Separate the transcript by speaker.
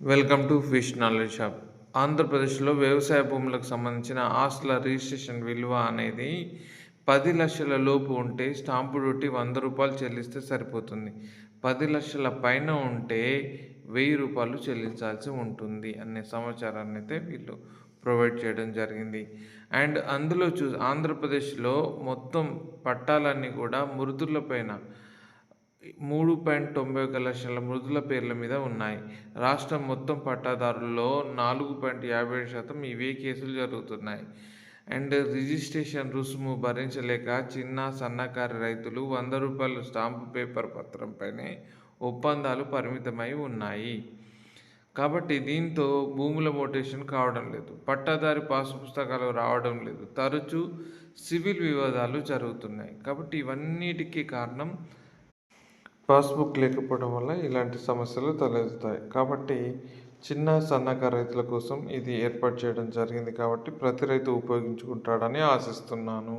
Speaker 1: Welcome to fish knowledge shop ఆంధ్రప్రదేశ్లో వ్యవసాయ భూములకు సంబంధించిన ఆస్తుల రిజిస్ట్రేషన్ విలువ అనేది పది లక్షల లోపు ఉంటే స్టాంపు డ్యూటీ వంద రూపాయలు చెల్లిస్తే సరిపోతుంది. పది లక్షల పైన ఉంటే వెయ్యి రూపాయలు చెల్లించాల్సి ఉంటుంది అనే సమాచారాన్ని అయితే వీళ్ళు ప్రొవైడ్ చేయడం జరిగింది. అండ్ అందులో చూ ఆంధ్రప్రదేశ్లో మొత్తం పట్టాలన్నీ కూడా మృదుల పైన మూడు పాయింట్ తొంభై ఒక లక్షల మృదుల పేర్ల మీద ఉన్నాయి. రాష్ట్రం మొత్తం పట్టాదారుల్లో నాలుగు పాయింట్ యాభై ఏడు శాతం ఇవే కేసులు జరుగుతున్నాయి. అండ్ రిజిస్ట్రేషన్ రుసుము భరించలేక చిన్న సన్నకారు రైతులు వంద రూపాయల స్టాంపు పేపర్ పత్రంపైనే ఒప్పందాలు పరిమితమై ఉన్నాయి. కాబట్టి దీంతో భూముల మోటేషన్ కావడం లేదు. పట్టాదారి పాసు పుస్తకాలు రావడం లేదు. తరచూ సివిల్ వివాదాలు జరుగుతున్నాయి. కాబట్టి ఇవన్నిటికీ కారణం పాస్బుక్ లేకపోవడం వల్ల ఇలాంటి సమస్యలు తలెత్తుతాయి. కాబట్టి చిన్న సన్నకారు రైతుల కోసం ఇది ఏర్పాటు చేయడం జరిగింది. కాబట్టి ప్రతి రైతు ఉపయోగించుకుంటాడని ఆశిస్తున్నాను.